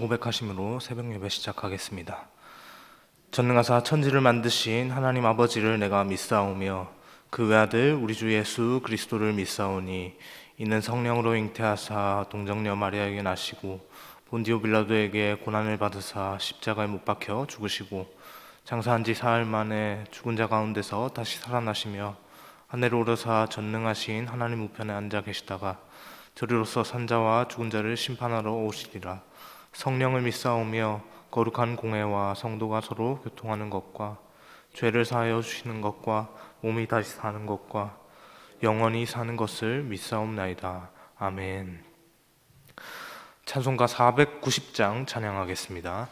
고백하심으로 새벽 예배 시작하겠습니다. 전능하사 천지를 만드신 하나님 아버지를 내가 믿사오며 그 외아들 우리 주 예수 그리스도를 믿사오니 이는 성령으로 잉태하사 동정녀 마리아에게 나시고 본디오 빌라도에게 고난을 받으사 십자가에 못 박혀 죽으시고 장사한 지 사흘 만에 죽은 자 가운데서 다시 살아나시며 하늘로 오르사 전능하신 하나님 우편에 앉아 계시다가 저리로서 산자와 죽은 자를 심판하러 오시리라 성령을 믿사오며 거룩한 공회와 성도가 서로 교통하는 것과 죄를 사하여 주시는 것과 몸이 다시 사는 것과 영원히 사는 것을 믿사옵나이다. 아멘. 찬송가 490장 찬양하겠습니다.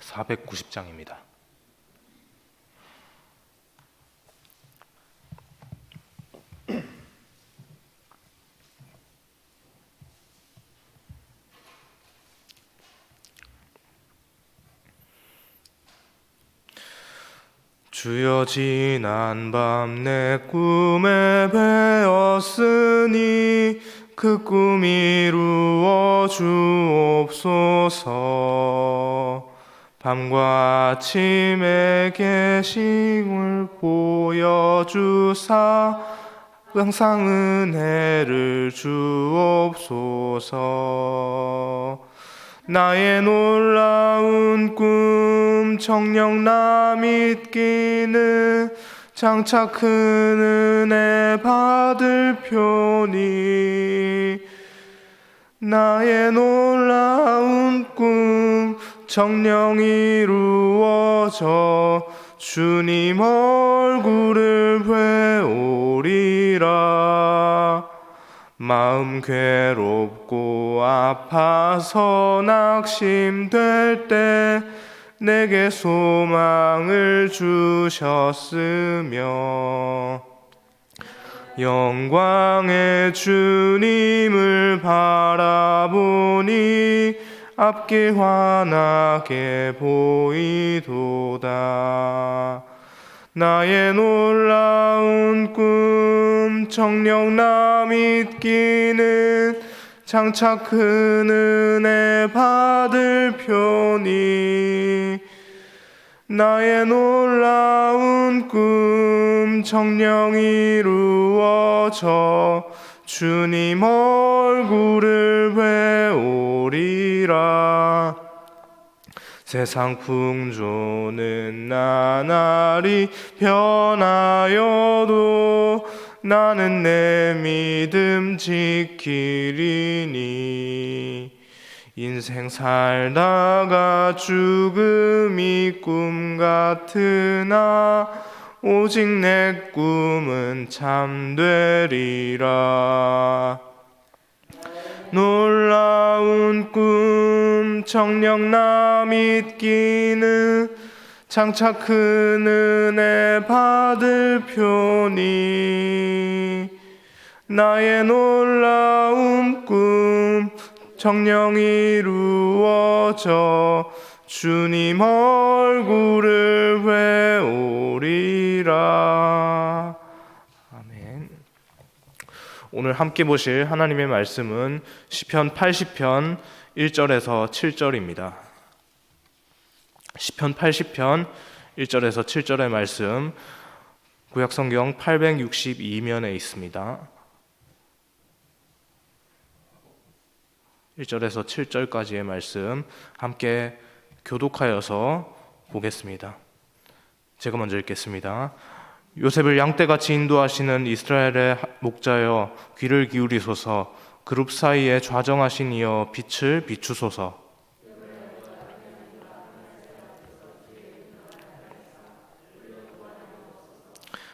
490장입니다. 주여 지난 밤 내 꿈에 배었으니 그 꿈 이 루어 주옵소서. 밤과 아침에 계심을 보여주사 항상 은혜를 주옵소서 나의 놀라운 꿈나 믿기는 장차 큰 은혜 받을 표니. 나의 놀라운 꿈 정녕 이루어져 주님 얼굴을 회오리라 마음 괴롭고 아파서 낙심될 때 내게 소망을 주셨으며 영광의 주님을 바라보니 앞길 환하게 보이도다 나의 놀라운 꿈나 믿기는 장차 큰 은혜 받을 표니 나의 놀라운 꿈 정녕 이루어져 주님 얼굴을 배우리라 세상 풍조는 나날이 변하여도 나는 내 믿음 지키리니. 인생 살다가 죽음이 꿈 같으나 오직 내 꿈은 참되리라 놀라운 꿈나 믿기는 장차 큰 은혜 받을 표니. 나의 놀라운 꿈 정녕 이루어져 주님 얼굴을 회오리라 오늘 함께 보실 하나님의 말씀은 시편 80편 1절에서 7절입니다. 시편 80편 1절에서 7절의 말씀 구약 성경 862면에 있습니다. 1절에서 7절까지의 말씀 함께 교독하여서 보겠습니다. 제가 먼저 읽겠습니다. 요셉을 양떼같이 인도하시는 이스라엘의 목자여 귀를 기울이소서. 그룹 사이에 좌정하신 이여 빛을 비추소서.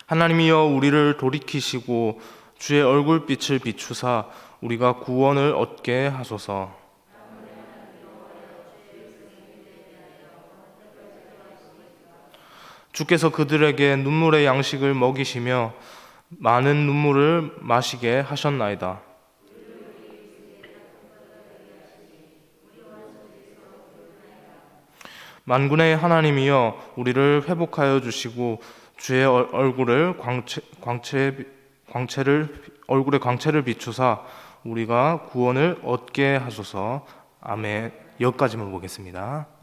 하나님이여 우리를 돌이키시고 주의 얼굴빛을 비추사 우리가 구원을 얻게 하소서 주께서 그들에게 눈물의 양식을 먹이시며 많은 눈물을 마시게 하셨나이다. 만군의 하나님이여 우리를 회복하여 주시고 주의 얼- 얼굴을 광채, 광채 광채를 얼굴의 광채를 비추사 우리가 구원을 얻게 하소서. 아멘. 여기까지만 보겠습니다.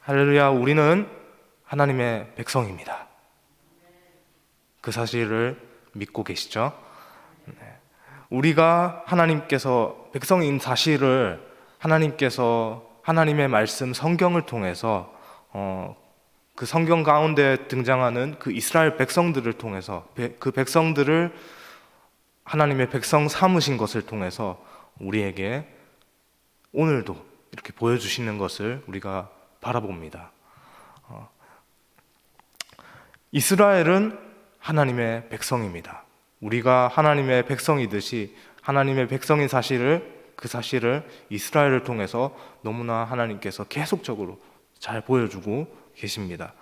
할렐루야, 우리는 하나님의 백성입니다. 그 사실을 믿고 계시죠? 네. 우리가 하나님께서 백성인 사실을 하나님께서 하나님의 말씀 성경을 통해서 어, 그 성경 가운데 등장하는 그 이스라엘 백성들을 통해서 배- 그 백성들을 하나님의 백성 삼으신 것을 통해서 우리에게 오늘도 이렇게 보여주시는 것을 우리가 바라봅니다. 어, 이스라엘은 하나님의 백성입니다. 우리가 하나님의 백성이듯이 하나님의 백성인 사실을 그 사실을 이스라엘을 통해서 너무나 하나님께서 계속적으로 잘 보여주고 계십니다.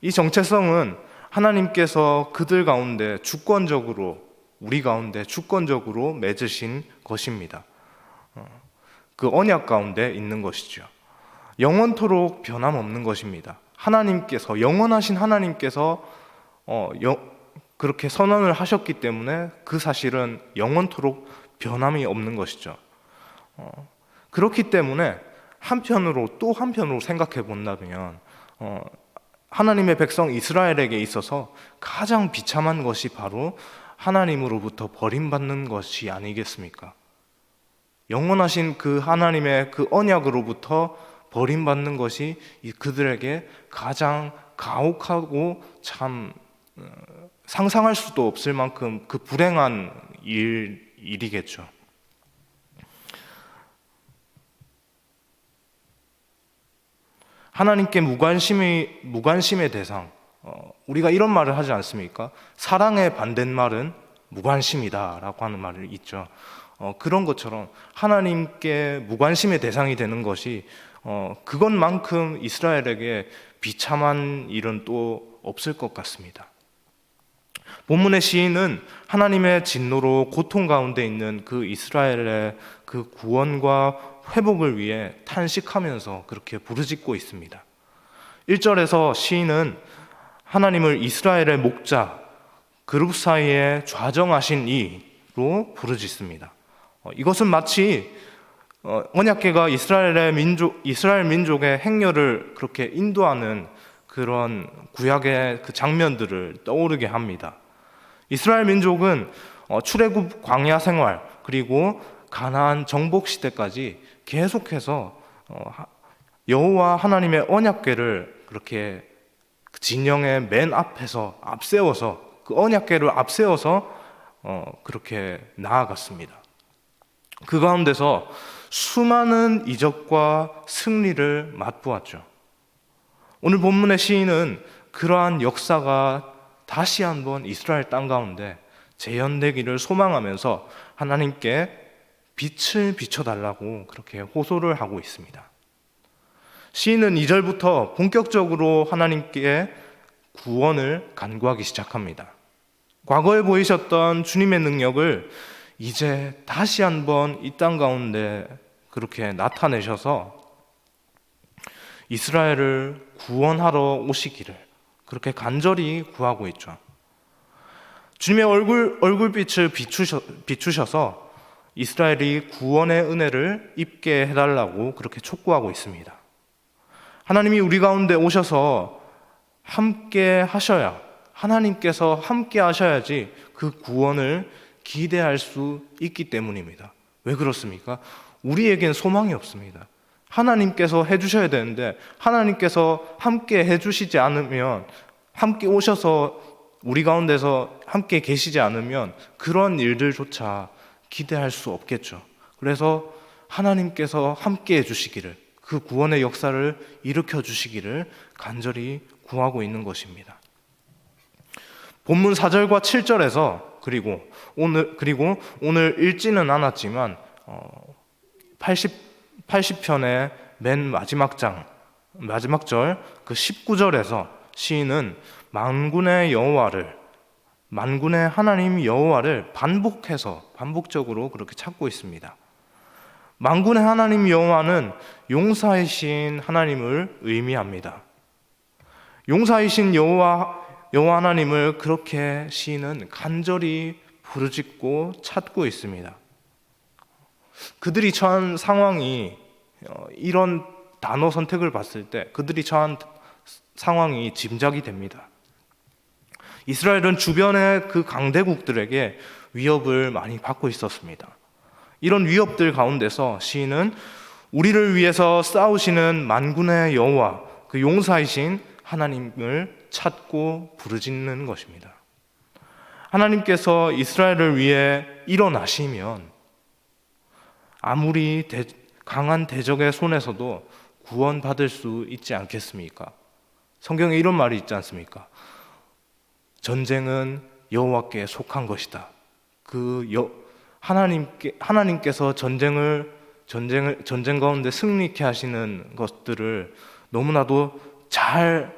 이 정체성은 하나님께서 그들 가운데 주권적으로 우리 가운데 주권적으로 맺으신 것입니다. 어, 그 언약 가운데 있는 것이죠. 영원토록 변함없는 것입니다. 하나님께서 영원하신 하나님께서 어, 영- 그렇게 선언을 하셨기 때문에 그 사실은 영원토록 변함이 없는 것이죠. 어, 그렇기 때문에 한편으로 또 한편으로 생각해 본다면 어, 하나님의 백성 이스라엘에게 있어서 가장 비참한 것이 바로 하나님으로부터 버림받는 것이 아니겠습니까? 영원하신 그 하나님의 그 언약으로부터 버림받는 것이 이 그들에게 가장 가혹하고 참 어, 상상할 수도 없을 만큼 그 불행한 일, 일이겠죠. 하나님께 무관심이 무관심의 대상. 어, 우리가 이런 말을 하지 않습니까? 사랑의 반대말은 무관심이다라고 하는 말이 있죠. 어, 그런 것처럼 하나님께 무관심의 대상이 되는 것이 어, 그것만큼 이스라엘에게 비참한 일은 또 없을 것 같습니다. 본문의 시인은 하나님의 진노로 고통 가운데 있는 그 이스라엘의 그 구원과 회복을 위해 탄식하면서 그렇게 부르짖고 있습니다. 1절에서 시인은 하나님을 이스라엘의 목자, 그룹 사이에 좌정하신 이로 부르짖습니다. 어, 이것은 마치 어, 언약계가 이스라엘의 민족, 이스라엘 민족의 행렬을 그렇게 인도하는 그런 구약의 그 장면들을 떠오르게 합니다. 이스라엘 민족은 어, 출애굽 광야 생활 그리고 가나안 정복 시대까지 계속해서 여호와 하나님의 언약궤를 그렇게 그 진영의 맨 앞에서 앞세워서 그 언약궤를 앞세워서 어, 그렇게 나아갔습니다. 그 가운데서 수많은 이적과 승리를 맛보았죠. 오늘 본문의 시인은 그러한 역사가 다시 한번 이스라엘 땅 가운데 재현되기를 소망하면서 하나님께 빛을 비춰달라고 그렇게 호소를 하고 있습니다. 시인은 2절부터 본격적으로 하나님께 구원을 간구하기 시작합니다. 과거에 보이셨던 주님의 능력을 이제 다시 한번 이 땅 가운데 그렇게 나타내셔서 이스라엘을 구원하러 오시기를 그렇게 간절히 구하고 있죠. 주님의 얼굴 얼굴빛을 비추셔, 비추셔서 이스라엘이 구원의 은혜를 입게 해달라고 그렇게 촉구하고 있습니다. 하나님이 우리 가운데 오셔서 함께 하셔야 하나님께서 함께 하셔야지 그 구원을 기대할 수 있기 때문입니다. 왜 그렇습니까? 우리에겐 소망이 없습니다. 하나님께서 해주셔야 되는데 하나님께서 함께 해주시지 않으면 함께 오셔서 우리 가운데서 함께 계시지 않으면 그런 일들조차 기대할 수 없겠죠. 그래서 하나님께서 함께 해주시기를 그 구원의 역사를 일으켜 주시기를 간절히 구하고 있는 것입니다. 본문 4절과 7절에서 그리고 오늘 그리고 오늘 읽지는 않았지만 어, 80 80편의 맨 마지막 장 마지막 절 그 19절에서 시인은 만군의 여호와를 만군의 하나님 여호와를 반복해서 반복적으로 그렇게 찾고 있습니다. 만군의 하나님 여호와는 용사이신 하나님을 의미합니다. 용사이신 여호와 여호와 하나님을 그렇게 시인은 간절히 부르짖고 찾고 있습니다. 그들이 처한 상황이 어, 이런 단어 선택을 봤을 때 그들이 처한 상황이 짐작이 됩니다. 이스라엘은 주변의 그 강대국들에게 위협을 많이 받고 있었습니다. 이런 위협들 가운데서 시인은 우리를 위해서 싸우시는 만군의 여호와 그 용사이신 하나님을 찾고 부르짖는 것입니다. 하나님께서 이스라엘을 위해 일어나시면 아무리 대, 강한 대적의 손에서도 구원받을 수 있지 않겠습니까? 성경에 이런 말이 있지 않습니까? 전쟁은 여호와께 속한 것이다. 그 여, 하나님께 하나님께서 전쟁을 전쟁을 전쟁 가운데 승리케 하시는 것들을 너무나도 잘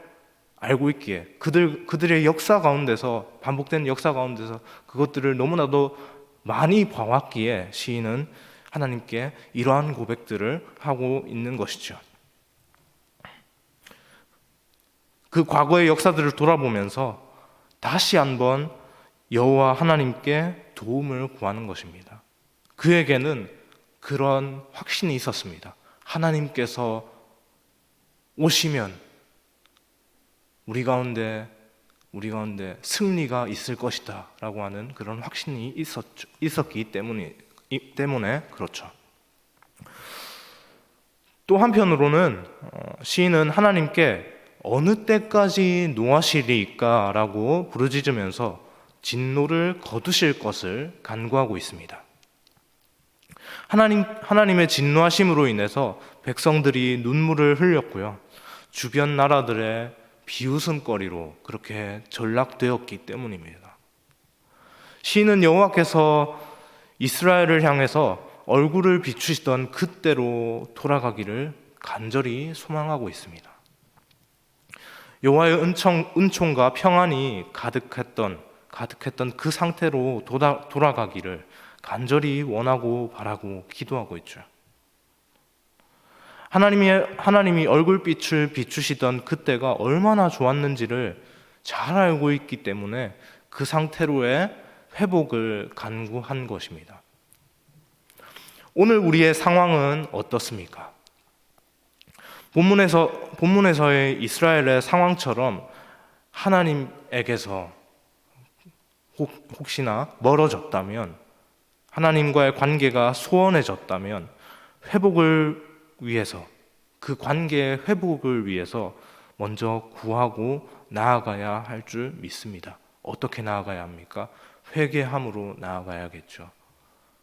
알고 있기에 그들 그들의 역사 가운데서 반복된 역사 가운데서 그것들을 너무나도 많이 봐왔기에 시인은 하나님께 이러한 고백들을 하고 있는 것이죠. 그 과거의 역사들을 돌아보면서 다시 한번 여호와 하나님께 도움을 구하는 것입니다. 그에게는 그런 확신이 있었습니다. 하나님께서 오시면 우리 가운데 우리 가운데 승리가 있을 것이다라고 하는 그런 확신이 있었죠. 있었기 때문이 때문에 그렇죠. 또 한편으로는 어, 시인은 하나님께 어느 때까지 노하시리까라고 부르짖으면서 진노를 거두실 것을 간구하고 있습니다. 하나님 하나님의 진노하심으로 인해서 백성들이 눈물을 흘렸고요. 주변 나라들의 비웃음거리로 그렇게 전락되었기 때문입니다. 시인은 여호와께서 이스라엘을 향해서 얼굴을 비추시던 그때로 돌아가기를 간절히 소망하고 있습니다. 여호와의 은총, 은총과 평안이 가득했던 가득했던 그 상태로 도다, 돌아가기를 간절히 원하고 바라고 기도하고 있죠. 하나님이 하나님이 얼굴빛을 비추시던 그때가 얼마나 좋았는지를 잘 알고 있기 때문에 그 상태로의 회복을 간구한 것입니다. 오늘 우리의 상황은 어떻습니까? 본문에서 본문에서의 이스라엘의 상황처럼 하나님에게서 혹, 혹시나 멀어졌다면 하나님과의 관계가 소원해졌다면 회복을 위해서 그 관계의 회복을 위해서 먼저 구하고 나아가야 할 줄 믿습니다. 어떻게 나아가야 합니까? 회개함으로 나아가야겠죠.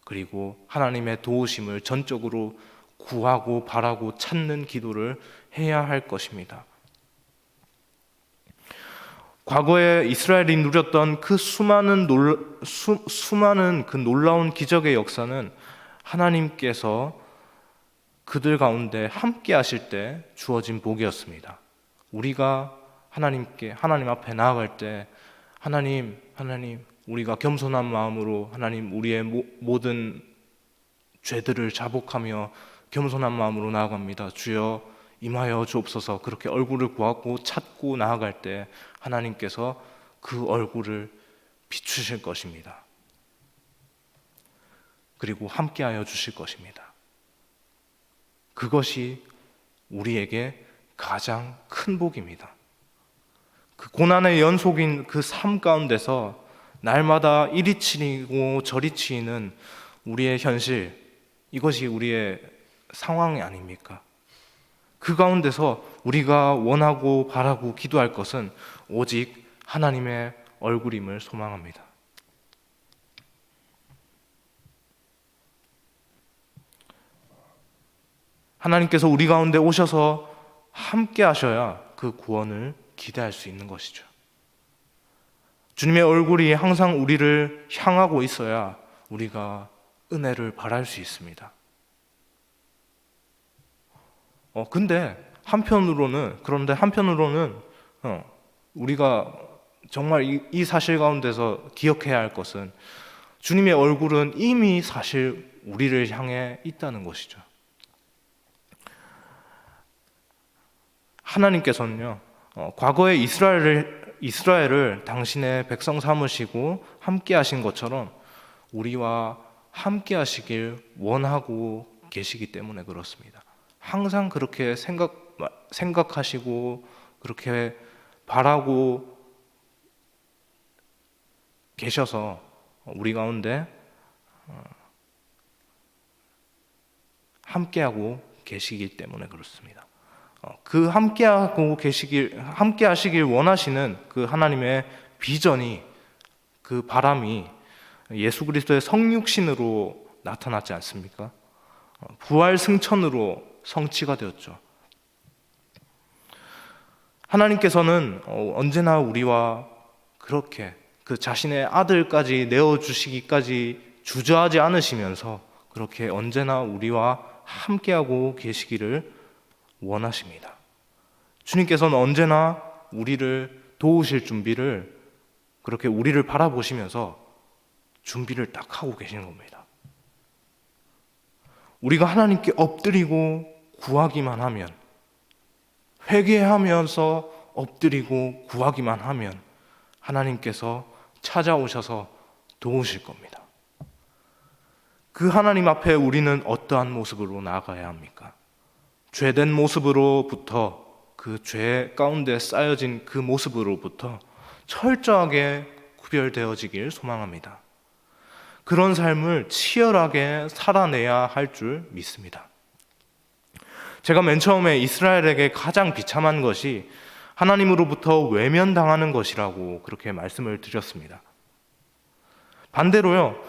그리고 하나님의 도우심을 전적으로 구하고 바라고 찾는 기도를 해야 할 것입니다. 과거에 이스라엘이 누렸던 그 수많은 놀, 수, 수많은 그 놀라운 기적의 역사는 하나님께서 그들 가운데 함께 하실 때 주어진 복이었습니다. 우리가 하나님께 하나님 앞에 나아갈 때 하나님 하나님 우리가 겸손한 마음으로 하나님 우리의 모든 죄들을 자복하며 겸손한 마음으로 나아갑니다. 주여 임하여 주옵소서 그렇게 얼굴을 구하고 찾고 나아갈 때 하나님께서 그 얼굴을 비추실 것입니다. 그리고 함께하여 주실 것입니다. 그것이 우리에게 가장 큰 복입니다. 그 고난의 연속인 그 삶 가운데서 날마다 이리 치이고 저리 치이는 우리의 현실, 이것이 우리의 상황이 아닙니까? 그 가운데서 우리가 원하고 바라고 기도할 것은 오직 하나님의 얼굴임을 소망합니다. 하나님께서 우리 가운데 오셔서 함께 하셔야 그 구원을 기대할 수 있는 것이죠. 주님의 얼굴이 항상 우리를 향하고 있어야 우리가 은혜를 바랄 수 있습니다. 어, 근데 한편으로는, 그런데 한편으로는, 어, 우리가 정말 이, 이 사실 가운데서 기억해야 할 것은 주님의 얼굴은 이미 사실 우리를 향해 있다는 것이죠. 하나님께서는요, 어, 과거에 이스라엘을 이스라엘을 당신의 백성 삼으시고 함께 하신 것처럼 우리와 함께 하시길 원하고 계시기 때문에 그렇습니다. 항상 그렇게 생각 생각하시고 그렇게 바라고 계셔서 우리 가운데 어, 함께하고 계시기 때문에 그렇습니다. 어, 그 함께하고 계시길 함께 하시길 원하시는 그 하나님의 비전이 그 바람이 예수 그리스도의 성육신으로 나타났지 않습니까? 어, 부활 승천으로 성취가 되었죠. 하나님께서는 어, 언제나 우리와 그렇게 그 자신의 아들까지 내어 주시기까지 주저하지 않으시면서 그렇게 언제나 우리와 함께하고 계시기를 원하십니다. 주님께서는 언제나 우리를 도우실 준비를 그렇게 우리를 바라보시면서 준비를 딱 하고 계시는 겁니다. 우리가 하나님께 엎드리고 구하기만 하면 회개하면서 엎드리고 구하기만 하면 하나님께서 찾아오셔서 도우실 겁니다. 그 하나님 앞에 우리는 어떠한 모습으로 나아가야 합니까? 죄된 모습으로부터 그 죄 가운데 쌓여진 그 모습으로부터 철저하게 구별되어지길 소망합니다. 그런 삶을 치열하게 살아내야 할 줄 믿습니다. 제가 맨 처음에 이스라엘에게 가장 비참한 것이 하나님으로부터 외면당하는 것이라고 그렇게 말씀을 드렸습니다. 반대로요,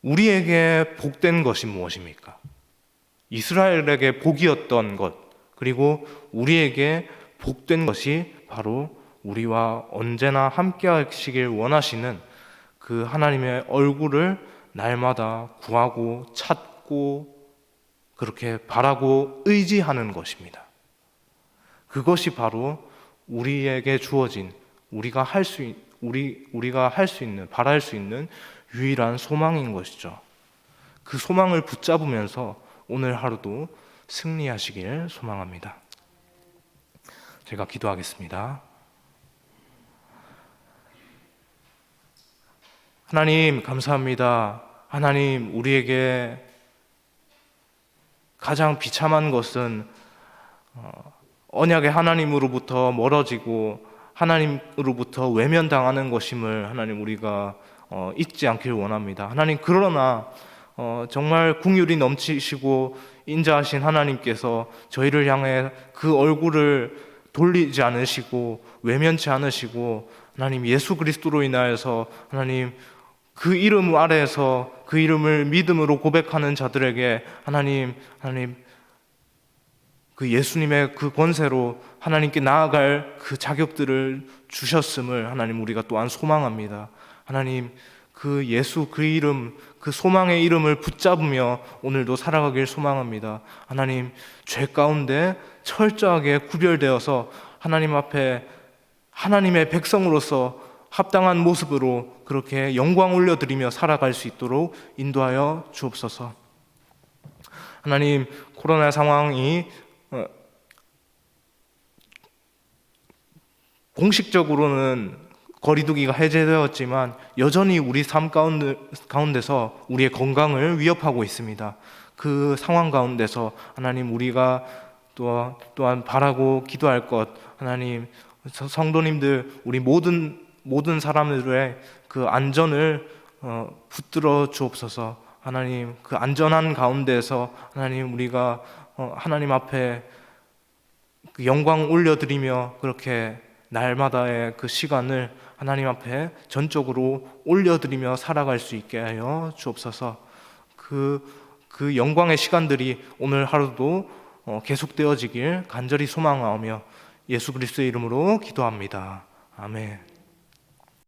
우리에게 복된 것이 무엇입니까? 이스라엘에게 복이었던 것, 그리고 우리에게 복된 것이 바로 우리와 언제나 함께 하시길 원하시는 그 하나님의 얼굴을 날마다 구하고 찾고 그렇게 바라고 의지하는 것입니다. 그것이 바로 우리에게 주어진 우리가 할 수 우리 우리가 할 수 있는 바랄 수 있는 유일한 소망인 것이죠. 그 소망을 붙잡으면서 오늘 하루도 승리하시길 소망합니다. 제가 기도하겠습니다. 하나님 감사합니다. 하나님 우리에게 가장 비참한 것은 어, 언약의 하나님으로부터 멀어지고 하나님으로부터 외면당하는 것임을 하나님 우리가 어, 잊지 않길 원합니다. 하나님 그러나 어, 정말 궁율이 넘치시고 인자하신 하나님께서 저희를 향해 그 얼굴을 돌리지 않으시고 외면치 않으시고 하나님 예수 그리스도로 인하여서 하나님 그 이름 아래에서 그 이름을 믿음으로 고백하는 자들에게 하나님 하나님 그 예수님의 그 권세로 하나님께 나아갈 그 자격들을 주셨음을 하나님 우리가 또한 소망합니다. 하나님 그 예수 그 이름 그 소망의 이름을 붙잡으며 오늘도 살아가길 소망합니다. 하나님 죄 가운데 철저하게 구별되어서 하나님 앞에 하나님의 백성으로서 합당한 모습으로 그렇게 영광 올려드리며 살아갈 수 있도록 인도하여 주옵소서. 하나님 코로나 상황이 어, 공식적으로는 거리두기가 해제되었지만 여전히 우리 삶 가운데, 가운데서 우리의 건강을 위협하고 있습니다. 그 상황 가운데서 하나님 우리가 또, 또한 바라고 기도할 것 하나님 성도님들 우리 모든 모든 사람들의 그 안전을 어, 붙들어 주옵소서 하나님 그 안전한 가운데서 하나님 우리가 어, 하나님 앞에 그 영광 올려드리며 그렇게 날마다의 그 시간을 하나님 앞에 전적으로 올려드리며 살아갈 수 있게 하여 주옵소서. 그, 그 영광의 시간들이 오늘 하루도 어, 계속되어지길 간절히 소망하며 예수 그리스도의 이름으로 기도합니다. 아멘.